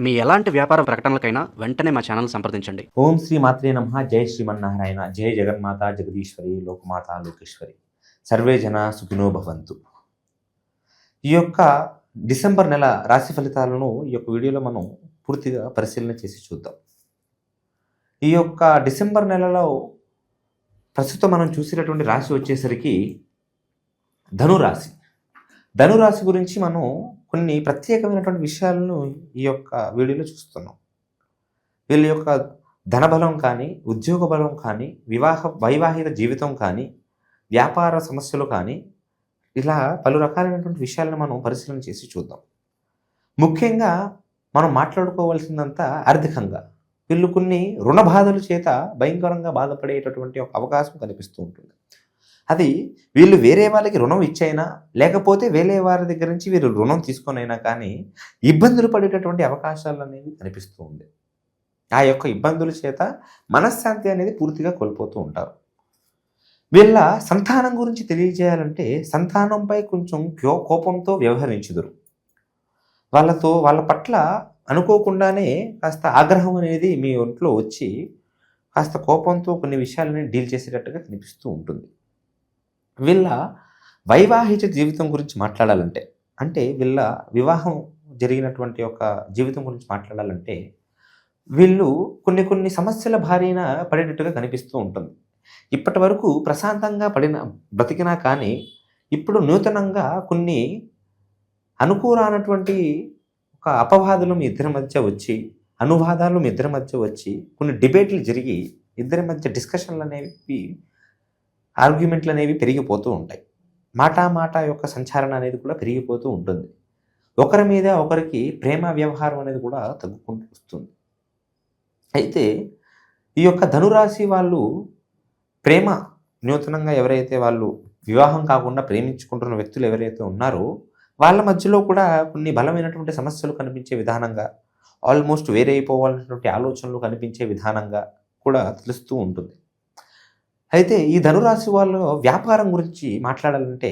మీ ఎలాంటి వ్యాపార ప్రకటనలకైనా వెంటనే మా ఛానల్ సంప్రదించండి. ఓం శ్రీ మాత్రే నమ. జై శ్రీమన్నారాయణ. జై జగన్మాత. జగదీశ్వరి. లోకమాత లోకేశ్వరి. సర్వే జన సుఖినో భవంతు. ఈ యొక్క డిసెంబర్ నెల రాశి ఫలితాలను ఈ యొక్క వీడియోలో మనం పూర్తిగా పరిశీలన చేసి చూద్దాం. ఈ యొక్క డిసెంబర్ నెలలో ప్రస్తుతం మనం చూసినటువంటి రాశి వచ్చేసరికి ధనురాశి. ధనురాశి గురించి మనం కొన్ని ప్రత్యేకమైనటువంటి విషయాలను ఈ యొక్క వీడియోలో చూస్తున్నాం. వీళ్ళ యొక్క ధనబలం కానీ ఉద్యోగ బలం కానీ వివాహ వైవాహిక జీవితం కానీ వ్యాపార సమస్యలు కానీ ఇలా పలు రకాలైనటువంటి విషయాలను మనం పరిశీలన చేసి చూద్దాం. ముఖ్యంగా మనం మాట్లాడుకోవాల్సిందంతా ఆర్థికంగా. వీళ్ళు కొన్ని రుణ బాధల చేత భయంకరంగా బాధపడేటటువంటి ఒక అవకాశం కనిపిస్తూ ఉంటుంది. అది వీళ్ళు వేరే వాళ్ళకి రుణం ఇచ్చైనా లేకపోతే వేరే వారి దగ్గర నుంచి వీరు రుణం తీసుకొనైనా కానీ ఇబ్బందులు పడేటటువంటి అవకాశాలు అనేవి కనిపిస్తూ ఉంది ఆ యొక్క ఇబ్బందుల చేత మనశ్శాంతి అనేది పూర్తిగా కోల్పోతూ ఉంటారు. వీళ్ళ సంతానం గురించి తెలియజేయాలంటే సంతానంపై కొంచెం క్యో కోపంతో వ్యవహరించుదురు. వాళ్ళతో వాళ్ళ పట్ల అనుకోకుండానే కాస్త ఆగ్రహం అనేది మీ ఒంట్లో వచ్చి కాస్త కోపంతో కొన్ని విషయాలని డీల్ చేసేటట్టుగా కనిపిస్తూ ఉంటుంది. వీళ్ళ వైవాహిక జీవితం గురించి మాట్లాడాలంటే అంటే వీళ్ళ వివాహం జరిగినటువంటి ఒక జీవితం గురించి మాట్లాడాలంటే వీళ్ళు కొన్ని కొన్ని సమస్యల భారీన పడేటట్టుగా కనిపిస్తూ ఉంటుంది. ఇప్పటి వరకు ప్రశాంతంగా పడిన బ్రతికినా కానీ ఇప్పుడు నూతనంగా కొన్ని అనుకూలమైనటువంటి ఒక అపవాదులు మీ ఇద్దరి మధ్య వచ్చి అనువాదాలు మీ ఇద్దరి మధ్య వచ్చి కొన్ని డిబేట్లు జరిగి ఇద్దరి మధ్య డిస్కషన్లు అనేవి ఆర్గ్యుమెంట్లు అనేవి పెరిగిపోతూ ఉంటాయి. మాటా మాట యొక్క సంచారణ అనేది కూడా పెరిగిపోతూ ఉంటుంది. ఒకరి మీద ఒకరికి ప్రేమ వ్యవహారం అనేది కూడా తగ్గుకుంటూ వస్తుంది. అయితే ఈ యొక్క ధనురాశి వాళ్ళు ప్రేమ నూతనంగా ఎవరైతే వాళ్ళు వివాహం కాకుండా ప్రేమించుకుంటున్న వ్యక్తులు ఎవరైతే ఉన్నారో వాళ్ళ మధ్యలో కూడా కొన్ని బలమైనటువంటి సమస్యలు కనిపించే విధానంగా ఆల్మోస్ట్ వేరే అయిపోవాలన్నటువంటి ఆలోచనలు కనిపించే విధానంగా కూడా తెలుస్తూ ఉంటుంది. అయితే ఈ ధనురాశి వాళ్ళు వ్యాపారం గురించి మాట్లాడాలంటే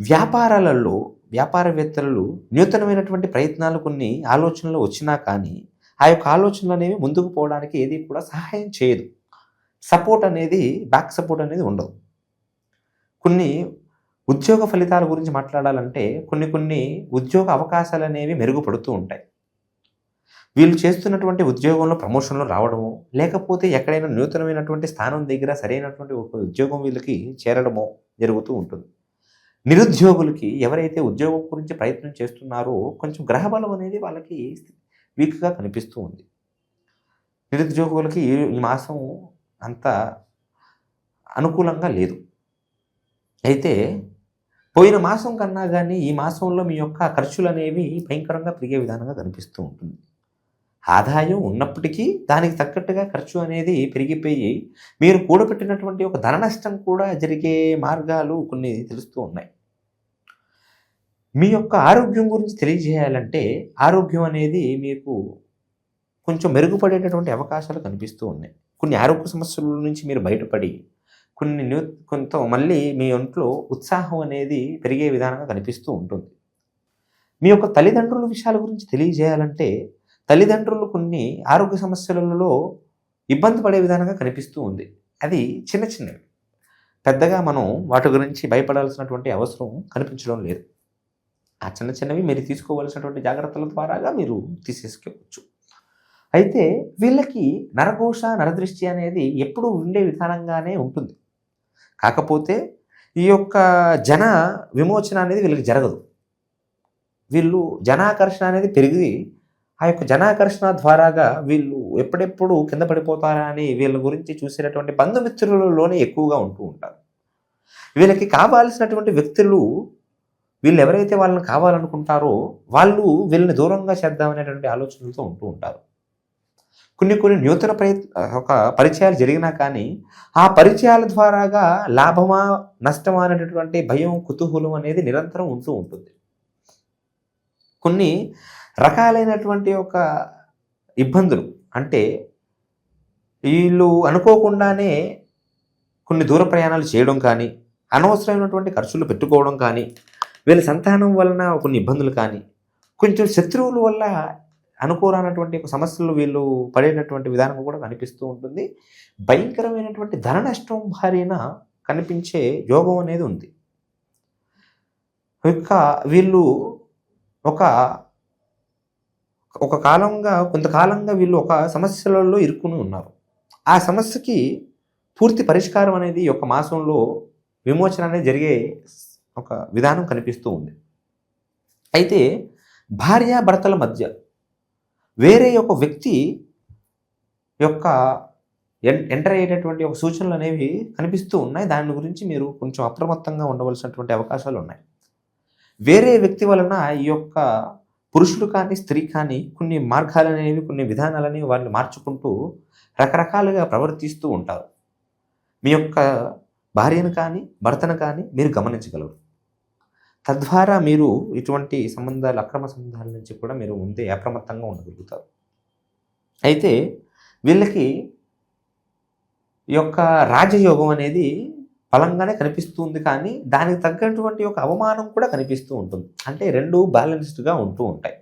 వ్యాపారాలలో వ్యాపారవేత్తలు నూతనమైనటువంటి ప్రయత్నాలు కొన్ని ఆలోచనలు వచ్చినా కానీ ఆ యొక్క ఆలోచనలు అనేవి ముందుకు పోవడానికి ఏది కూడా సహాయం చేయదు. సపోర్ట్ అనేది బ్యాక్ సపోర్ట్ అనేది ఉండదు. కొన్ని ఉద్యోగ ఫలితాల గురించి మాట్లాడాలంటే కొన్ని కొన్ని ఉద్యోగ అవకాశాలు అనేవి మెరుగుపడుతూ ఉంటాయి. వీళ్ళు చేస్తున్నటువంటి ఉద్యోగంలో ప్రమోషన్లు రావడము లేకపోతే ఎక్కడైనా నూతనమైనటువంటి స్థానం దగ్గర సరైనటువంటి ఒక ఉద్యోగం వీళ్ళకి చేరడమో జరుగుతూ ఉంటుంది. నిరుద్యోగులకి ఎవరైతే ఉద్యోగం గురించి ప్రయత్నం చేస్తున్నారో కొంచెం గ్రహబలం అనేది వాళ్ళకి వీక్గా కనిపిస్తూ ఉంది. నిరుద్యోగులకి ఈ మాసం అంత అనుకూలంగా లేదు. అయితే పోయిన మాసం కన్నా కానీ ఈ మాసంలో మీ యొక్క ఖర్చులు అనేవి భయంకరంగా పెరిగే విధానంగా కనిపిస్తూ ఉంటుంది. ఆదాయం ఉన్నప్పటికీ దానికి తగ్గట్టుగా ఖర్చు అనేది పెరిగిపోయి మీరు కూడబెట్టినటువంటి ఒక ధన నష్టం కూడా జరిగే మార్గాలు కొన్ని తెలుస్తూ ఉన్నాయి. మీ యొక్క ఆరోగ్యం గురించి తెలియజేయాలంటే ఆరోగ్యం అనేది మీకు కొంచెం మెరుగుపడేటటువంటి అవకాశాలు కనిపిస్తూ ఉన్నాయి. కొన్ని ఆరోగ్య సమస్యల నుంచి మీరు బయటపడి కొన్ని న్యూ కొంత మళ్ళీ మీ ఒంట్లో ఉత్సాహం అనేది పెరిగే విధానంగా కనిపిస్తూ ఉంటుంది. మీ యొక్క తల్లిదండ్రుల విషయాల గురించి తెలియజేయాలంటే తల్లిదండ్రులు కొన్ని ఆరోగ్య సమస్యలలో ఇబ్బంది పడే విధానంగా కనిపిస్తూ ఉంది. అది చిన్న చిన్నవి. పెద్దగా మనం వాటి గురించి భయపడాల్సినటువంటి అవసరం కనిపించడం లేదు. ఆ చిన్న చిన్నవి మీరు తీసుకోవాల్సినటువంటి జాగ్రత్తల ద్వారాగా మీరు తీసేసుకోవచ్చు. అయితే వీళ్ళకి నరఘోష నరదృష్టి అనేది ఎప్పుడూ ఉండే విధానంగానే ఉంటుంది. కాకపోతే ఈ యొక్క జన విమోచన అనేది వీళ్ళకి జరగదు. వీళ్ళు జనాకర్షణ అనేది పెరిగి ఆ యొక్క జనాకర్షణ ద్వారాగా వీళ్ళు ఎప్పుడెప్పుడు కింద పడిపోతారా అని వీళ్ళ గురించి చూసేటటువంటి బంధుమిత్రులలోనే ఎక్కువగా ఉంటూ ఉంటారు. వీళ్ళకి కావాల్సినటువంటి వ్యక్తులు వీళ్ళు ఎవరైతే వాళ్ళని కావాలనుకుంటారో వాళ్ళు వీళ్ళని దూరంగా చేద్దామనేటువంటి ఆలోచనలతో ఉంటూ ఉంటారు. కొన్ని కొన్ని నూతన ప్రయత్న ఒక పరిచయాలు జరిగినా కానీ ఆ పరిచయాల ద్వారాగా లాభమా నష్టమా అనేటటువంటి భయం కుతూహలం అనేది నిరంతరం ఉంటూ ఉంటుంది. కొన్ని రకాలైనటువంటి ఒక ఇబ్బందులు. అంటే వీళ్ళు అనుకోకుండానే కొన్ని దూర ప్రయాణాలు చేయడం కానీ అనవసరమైనటువంటి ఖర్చులు పెట్టుకోవడం కానీ వీళ్ళ సంతానం వలన కొన్ని ఇబ్బందులు కానీ కొంచెం శత్రువుల వల్ల అనుకోరానటువంటి సమస్యలు వీళ్ళు పడేటటువంటి విధానం కూడా కనిపిస్తూ ఉంటుంది. భయంకరమైనటువంటి ధన నష్టం భారీన కనిపించే యోగం అనేది ఉంది. ఇంకా వీళ్ళు ఒక ఒక కాలంగా కొంతకాలంగా వీళ్ళు ఒక సమస్యలలో ఇరుక్కుని ఉన్నారు. ఆ సమస్యకి పూర్తి పరిష్కారం అనేది ఒక మాసంలో విమోచన అనేది జరిగే ఒక విధానం కనిపిస్తూ ఉంది. అయితే భార్యాభర్తల మధ్య వేరే ఒక వ్యక్తి యొక్క ఎన్ ఎంటర్ అయ్యేటటువంటి ఒక సూచనలు అనేవి కనిపిస్తూ ఉన్నాయి. దాని గురించి మీరు కొంచెం అప్రమత్తంగా ఉండవలసినటువంటి అవకాశాలు ఉన్నాయి. వేరే వ్యక్తి వలన ఈ యొక్క పురుషుడు కానీ స్త్రీ కానీ కొన్ని మార్గాలనేవి కొన్ని విధానాలని వాళ్ళు మార్చుకుంటూ రకరకాలుగా ప్రవర్తిస్తూ ఉంటారు. మీ యొక్క భార్యను కానీ భర్తను కానీ మీరు గమనించగలరు. తద్వారా మీరు ఇటువంటి సంబంధాలు అక్రమ సంబంధాల నుంచి కూడా మీరు ముందే అప్రమత్తంగా ఉండగలుగుతారు. అయితే వీళ్ళకి ఈ యొక్క రాజయోగం అనేది బలంగానే కనిపిస్తుంది కానీ దానికి తగ్గటువంటి ఒక అవమానం కూడా కనిపిస్తూ ఉంటుంది. అంటే రెండు బ్యాలెన్స్డ్గా ఉంటూ ఉంటాయి.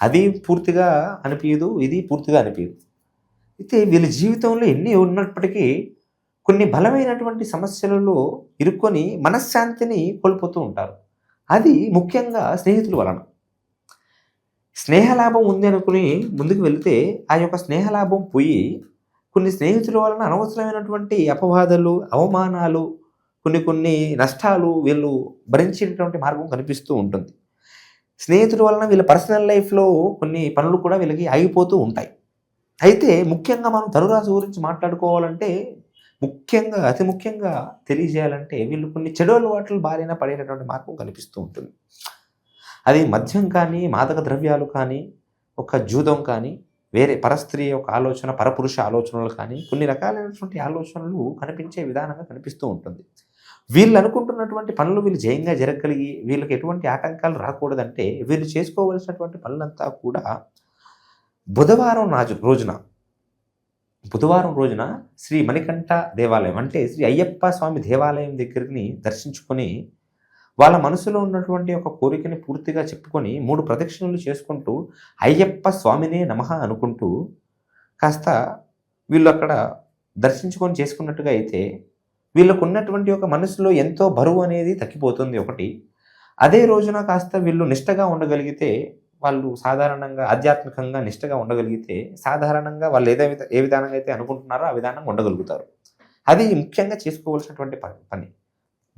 అది పూర్తిగా అనిపించదు ఇది పూర్తిగా అనిపించదు అయితే వీళ్ళ జీవితంలో ఎన్ని ఉన్నప్పటికీ కొన్ని బలమైనటువంటి సమస్యలలో ఇరుక్కొని మనశ్శాంతిని కోల్పోతూ ఉంటారు. అది ముఖ్యంగా స్నేహితుల వలన. స్నేహలాభం ఉంది అనుకుని ముందుకు వెళితే ఆ యొక్క స్నేహలాభం పోయి కొన్ని స్నేహితుల వలన అనవసరమైనటువంటి అపవాదాలు అవమానాలు కొన్ని కొన్ని నష్టాలు వీళ్ళు భరించేటటువంటి మార్గం కనిపిస్తూ ఉంటుంది. స్నేహితుల వలన వీళ్ళ పర్సనల్ లైఫ్లో కొన్ని పనులు కూడా వీళ్ళకి ఆగిపోతూ ఉంటాయి. అయితే ముఖ్యంగా మనం ధనురాశి గురించి మాట్లాడుకోవాలంటే ముఖ్యంగా అతి ముఖ్యంగా తెలియజేయాలంటే వీళ్ళు కొన్ని చెడు అలవాట్లు బారిన పడేటటువంటి మార్గం కనిపిస్తూ ఉంటుంది. అది మద్యం కానీ మాదక ద్రవ్యాలు కానీ ఒక జూదం కానీ వేరే పరస్త్రీ యొక్క ఆలోచన పరపురుష ఆలోచనలు కానీ కొన్ని రకాలైనటువంటి ఆలోచనలు కనిపించే విధానంగా కనిపిస్తూ ఉంటుంది. వీళ్ళు అనుకుంటున్నటువంటి పనులు వీళ్ళు జయంగా జరగగలిగి వీళ్ళకి ఎటువంటి ఆటంకాలు రాకూడదంటే వీళ్ళు చేసుకోవలసినటువంటి పనులంతా కూడా బుధవారం రాజు రోజున బుధవారం రోజున శ్రీ మణికంఠ దేవాలయం అంటే శ్రీ అయ్యప్ప స్వామి దేవాలయం దగ్గరిని దర్శించుకొని వాళ్ళ మనసులో ఉన్నటువంటి ఒక కోరికని పూర్తిగా చెప్పుకొని మూడు ప్రదక్షిణలు చేసుకుంటూ అయ్యప్ప స్వామినే నమః అనుకుంటూ కాస్త వీళ్ళు అక్కడ దర్శించుకొని చేసుకున్నట్టుగా అయితే వీళ్ళకు ఉన్నటువంటి ఒక మనసులో ఎంతో బరువు అనేది తగ్గిపోతుంది ఒకటి. అదే రోజున కాస్త వీళ్ళు నిష్టగా ఉండగలిగితే వాళ్ళు సాధారణంగా ఆధ్యాత్మికంగా నిష్టగా ఉండగలిగితే సాధారణంగా వాళ్ళు ఏదే ఏ విధానంగా అయితే అనుకుంటున్నారో ఆ విధానంగా ఉండగలుగుతారు. అది ముఖ్యంగా చేసుకోవాల్సినటువంటి పని పని.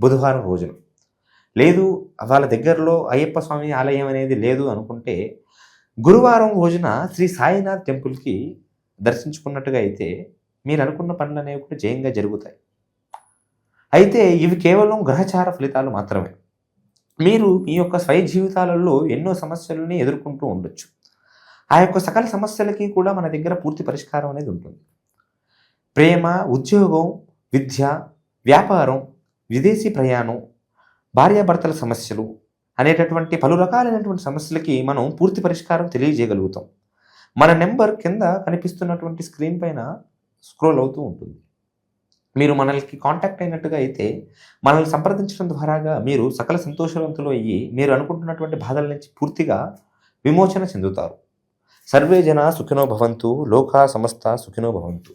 బుధవారం రోజున. లేదు వాళ్ళ దగ్గరలో అయ్యప్ప స్వామి ఆలయం అనేది లేదు అనుకుంటే గురువారం రోజున శ్రీ సాయినాథ్ టెంపుల్కి దర్శించుకున్నట్టుగా అయితే మీరు అనుకున్న పనులు అనేవి కూడా జయంగా జరుగుతాయి. అయితే ఇవి కేవలం గ్రహచార ఫలితాలు మాత్రమే. మీరు మీ యొక్క స్వయ జీవితాలలో ఎన్నో సమస్యలని ఎదుర్కొంటూ ఉండొచ్చు. ఆ యొక్క సకల సమస్యలకి కూడా మన దగ్గర పూర్తి పరిష్కారం అనేది ఉంటుంది. ప్రేమ ఉద్యోగం విద్య వ్యాపారం విదేశీ ప్రయాణం భార్యాభర్తల సమస్యలు అనేటటువంటి పలు రకాలైనటువంటి సమస్యలకి మనం పూర్తి పరిష్కారం తెలియజేయగలుగుతాం. మన నెంబర్ కింద కనిపిస్తున్నటువంటి స్క్రీన్ పైన స్క్రోల్ అవుతూ ఉంటుంది. మీరు మనల్కి కాంటాక్ట్ అయినట్టుగా అయితే మనల్ని సంప్రదించడం ద్వారాగా మీరు సకల సంతోషవంతులు అయ్యి మీరు అనుకుంటున్నటువంటి బాధల నుంచి పూర్తిగా విమోచన చెందుతారు. సర్వే జన సుఖినో భవంతు లోకా సమస్త సుఖినో భవంతు.